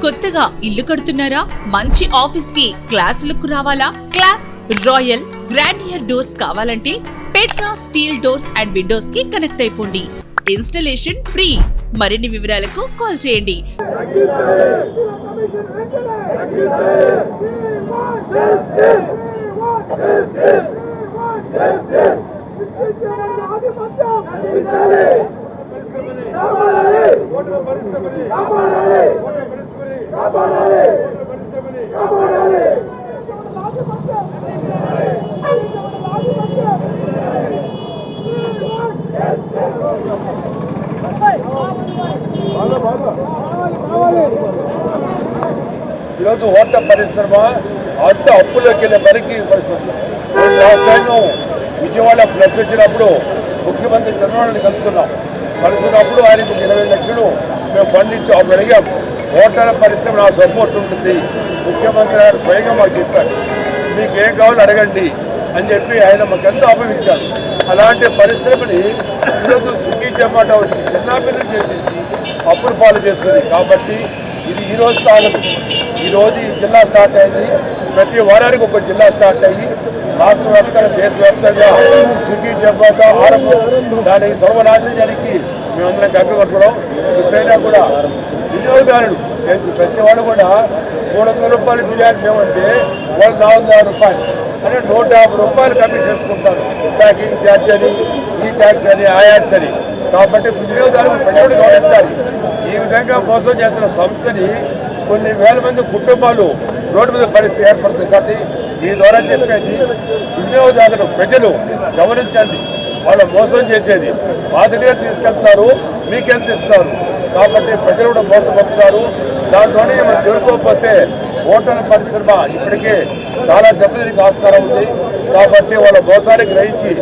కొత్తగా ఇల్లు కడుతున్నారా? మంచి ఆఫీస్కి క్లాస్ లుక్ రావాలా? క్లాస్ రాయల్ గ్రాండియర్ డోర్స్ కావాలంటే పెట్రా స్టీల్ డోర్స్ అండ్ విండోస్కి కనెక్ట్ అయిపోండి. Installation free. మరిన్ని వివరాలకు కాల్ చేయండి. ఈరోజు ఓట్ల పరిశ్రమ అంత అప్పుల్లోకి వెళ్ళే పనికి పరిస్థితి లాస్ట్ టైం విజయవాడ ఫ్లడ్స్ వచ్చినప్పుడు ముఖ్యమంత్రి చంద్రబాబు కలుసుకున్నాం. కలుసుకున్నప్పుడు ఆయనకు ఇరవై లక్షలు మేము ఫండ్ ఇచ్చి అప్పుడు అడిగాము ఓట్ల పరిశ్రమ నా సపోర్ట్ ఉంటుంది. ముఖ్యమంత్రి గారు స్వయంగా మాకు చెప్పారు. మీకు ఏం కావాలో అడగండి అని చెప్పి ఆయన మాకు ఎంతో అలాంటి పరిశ్రమని ఈరోజు స్విగ్గీ జొమాటో వచ్చి చిన్నపిల్లలు చేసేసి అప్పులు పాలు చేస్తుంది. కాబట్టి ఇది ఈరోజు స్థానం తాలూకు. ఈ రోజు ఈ జిల్లా స్టార్ట్ అయింది. ప్రతి వారానికి ఒక జిల్లా స్టార్ట్ అయ్యి రాష్ట్ర వ్యాప్తంగా దేశవ్యాప్తంగా స్విగ్గీ జొమాటో ఆరంభం దానికి సర్వనాశనానికి మేమందరం కప్పి కొట్టుకోవడం ఎప్పుడైనా కూడా వినియోగదారుడు ప్రతివాడు కూడా మూడు వందల రూపాయలు బిర్యానీ మేమంటే వాళ్ళు నాలుగు వందల రూపాయలు. అంటే నూట యాభై రూపాయలు కమిషన్ చేసుకుంటారు ప్యాకింగ్ ఛార్జ్ అని ఈ ట్యాక్స్ అని ఆ యాడ్స్ అని. కాబట్టి వినియోగదారులు ప్రజలు గమనించాలి. ఈ విధంగా మోసం చేస్తున్న సంస్థని కొన్ని వేల మంది కుటుంబాలు రోడ్డు మీద పరిస్థితి ఏర్పడుతుంది. కాబట్టి ఈ ద్వారా చెప్పేది వినియోగదారులు ప్రజలు గమనించండి. వాళ్ళు మోసం చేసేది. మా దగ్గర తీసుకెళ్తారు. మీకెంత ఇస్తారు? కాబట్టి ప్రజలు కూడా మోసపోతున్నారు. దాంట్లోనే మనం దొరకకపోతే ఓటర్ల పరిశ్రమ ఇప్పటికే చాలా దెబ్బతినికి ఆస్కారం ఉంది. కాబట్టి వాళ్ళ మోసాన్ని గ్రహించి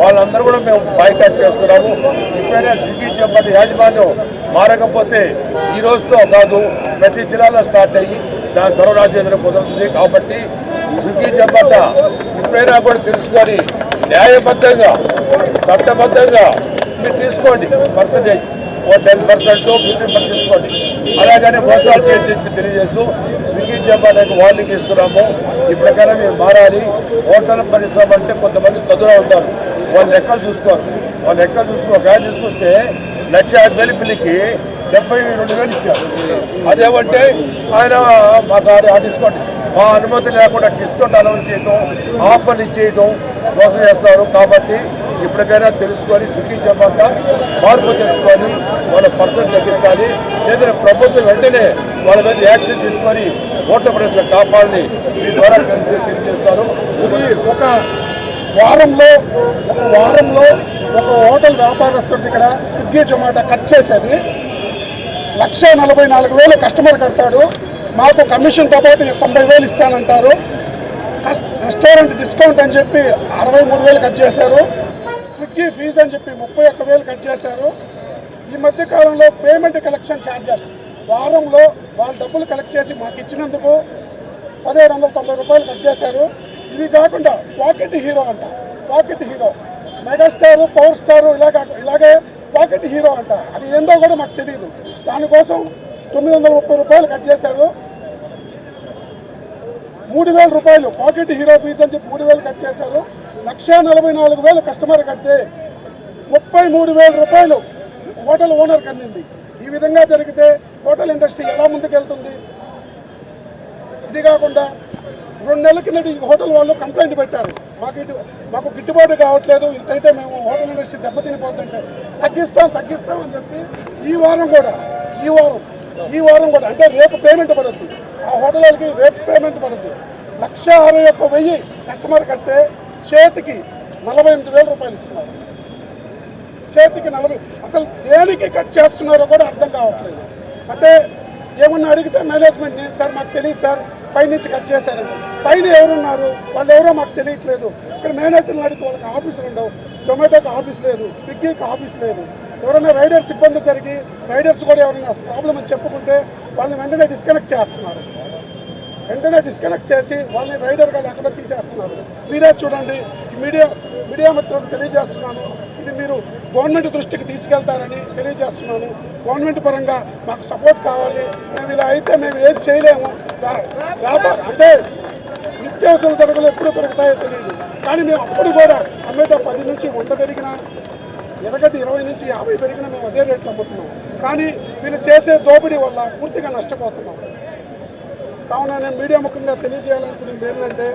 వాళ్ళందరూ కూడా మేము బాయ్కాట్ చేస్తున్నాము. ఇప్పుడైనా స్విగ్గీ చేపట్టి యాజమాన్యం మారకపోతే ఈ రోజుతో కాదు ప్రతి జిల్లాలో స్టార్ట్ అయ్యి దాని సర్వరాజ్యంలో కుదురుతుంది. కాబట్టి స్విగ్గీ చేపట్ట ఇప్పుడైనా కూడా తెలుసుకొని న్యాయబద్ధంగా చట్టబద్ధంగా మీరు తీసుకోండి. పర్సంటేజ్. ఓ టెన్ పర్సెంట్ ఫిఫ్టీన్ పర్సెంట్ తీసుకోండి. అలాగనే మోసాలు చేసి తెలియజేస్తూ స్విగ్గీ చెప్పడానికి వార్నింగ్ ఇస్తున్నాము. ఈ ప్రకారం మీరు మారాలి. హోటల్ పరిశ్రమ అంటే కొంతమంది చదువులో ఉంటారు. వాళ్ళు లెక్కలు చూసుకోరు. వాళ్ళ లెక్కలు చూసుకో ఒక చూసుకొస్తే తీసుకొస్తే లక్ష యాభై వేలు డెబ్బై రెండు వేలు ఇచ్చారు. అదేమంటే ఆయన మాకు తీసుకోండి. ఆ మా అనుమతి లేకుండా డిస్కౌంట్ అనౌన్స్ చేయటం ఆఫర్లు ఇచ్చేయటం మోసం చేస్తారు. కాబట్టి ఇప్పటికైనా తెలుసుకొని స్విగ్గీ చెప్పాక మార్పు తెచ్చుకొని వాళ్ళ పర్సెంట్ తగ్గించాలి. ఏదైనా ప్రభుత్వం వెంటనే వాళ్ళ మీద యాక్షన్ తీసుకొని ఓట్ల ప్రశ్న కాపాడని మీ ద్వారా కలిసి తెలియజేస్తారు ఇది ఒక వారంలో ఒక వారంలో ఒక హోటల్ వ్యాపారస్తుడి ఇక్కడ స్విగ్గీ జొమాటో కట్ చేసేది. లక్ష నలభై నాలుగు వేలు కస్టమర్ కడతాడు. మాకు కమిషన్తో పాటు తొంభై వేలు ఇస్తానంటారు. కస్- రెస్టారెంట్ డిస్కౌంట్ అని చెప్పి అరవై మూడు వేలు కట్ చేశారు. స్విగ్గీ ఫీజు అని చెప్పి ముప్పై ఒక్క వేలు కట్ చేశారు. ఈ మధ్య కాలంలో పేమెంట్ కలెక్షన్ ఛార్జెస్ వారంలో వాళ్ళు డబ్బులు కలెక్ట్ చేసి మాకు ఇచ్చినందుకు పదిహేడు వందల తొంభై రూపాయలు కట్ చేశారు. ఇవి కాకుండా పాకెట్ హీరో అంట. Pocket hero. Megastar power star ఇలాగ ఇలాగే పాకెట్ హీరో అంట. అది ఏందో కూడా మాకు తెలియదు దానికోసం తొమ్మిది వందల ముప్పై రూపాయలు కట్ చేశారు. మూడు వేల రూపాయలు పాకెట్ హీరో ఫీజు అని చెప్పి మూడు వేలు కట్ చేశారు. లక్ష నలభై నాలుగు వేలు కస్టమర్ కడితే ముప్పై మూడు వేల రూపాయలు హోటల్ ఓనర్కి అందింది ఈ విధంగా జరిగితే హోటల్ ఇండస్ట్రీ ఎలా ముందుకెళ్తుంది? ఇది కాకుండా రెండు నెలల కిందటి ఈ హోటల్ వాళ్ళు కంప్లైంట్ పెట్టారు. మాకు ఇటు మాకు గిట్టుబాటు కావట్లేదు. ఇంతైతే మేము హోటల్ ఇండస్ట్రీ దెబ్బతినిపోతుంటే తగ్గిస్తాం తగ్గిస్తాం అని చెప్పి ఈ వారం కూడా ఈ వారం ఈ వారం కూడా అంటే రేపు పేమెంట్ పడద్దు. ఆ హోటల్ వాళ్ళకి రేపు పేమెంట్ పడద్దు. లక్ష అరవై ఒక్క వెయ్యి కస్టమర్ కడితే చేతికి నలభై ఎనిమిది వేల రూపాయలు ఇస్తున్నారు. చేతికి నలభై అసలు దేనికి కట్ చేస్తున్నారో కూడా అర్థం కావట్లేదు. అంటే ఏమన్నా అడిగితే మేనేజ్మెంట్ని సార్ మాకు తెలియదు సార్ పైనుంచి కట్ చేశారండి పైన ఎవరున్నారు? వాళ్ళు ఎవరో మాకు తెలియట్లేదు. ఇక్కడ మేనేజర్ని అడిగితే వాళ్ళకి ఆఫీసులు ఉండవు. జొమాటోకి ఆఫీస్ లేదు స్విగ్గీకి ఆఫీస్ లేదు. ఎవరైనా రైడర్స్ ఇబ్బంది జరిగి రైడర్స్ కూడా ఎవరైనా ప్రాబ్లం అని చెప్పుకుంటే వాళ్ళని వెంటనే డిస్కనెక్ట్ చేస్తున్నారు. వెంటనే డిస్కనెక్ట్ చేసి వాళ్ళని రైడర్గా ఎక్కడ తీసేస్తున్నారు. మీరే చూడండి మీడియా మీడియా మిత్రులకు తెలియజేస్తున్నాను. ఇది మీరు గవర్నమెంట్ దృష్టికి తీసుకెళ్తారని తెలియజేస్తున్నాను. గవర్నమెంట్ పరంగా మాకు సపోర్ట్ కావాలి. మేము ఇలా అయితే మేము ఏది చేయలేము. వ్యాపారం అంటే నిత్యావసర ధరలు ఎప్పుడు పెరుగుతాయో తెలియదు. కానీ మేము అప్పుడు కూడా అమ్మేటో పది నుంచి వంద పెరిగినా ఎనగటి ఇరవై నుంచి యాభై పెరిగినా మేము అదే రేట్లు అమ్ముతున్నాం. కానీ వీళ్ళు చేసే దోపిడీ వల్ల పూర్తిగా నష్టపోతున్నాం. కావున నేను మీడియా ముఖంగా తెలియజేయాలనుకునేది ఏంటంటే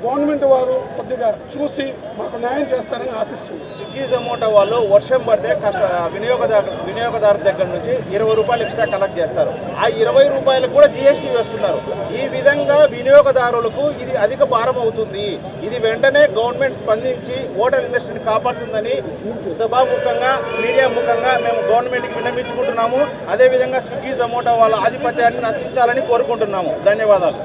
గవర్నమెంట్ వారు కొద్దిగా చూసి మాకు న్యాయం చేస్తారని ఆశిస్తుంది స్విగ్గీ జొమాటో వాళ్ళు వర్షం పడితే కష్ట వినియోగదారు వినియోగదారు దగ్గర నుంచి ఇరవై రూపాయలు ఎక్స్ట్రా కలెక్ట్ చేస్తారు. ఆ ఇరవై రూపాయలకు కూడా జిఎస్టీ వేస్తున్నారు. ఈ విధంగా వినియోగదారులకు ఇది అధిక భారం అవుతుంది. ఇది వెంటనే గవర్నమెంట్ స్పందించి హోటల్ ఇండస్ట్రీని కాపాడుతుందని సభాముఖంగా మీడియా ముఖంగా మేము గవర్నమెంట్కి విన్నవించుకుంటున్నాము. అదేవిధంగా స్విగ్గీ జొమాటో వాళ్ళ ఆధిపత్యాన్ని నశించాలని కోరుకుంటున్నాము. ధన్యవాదాలు.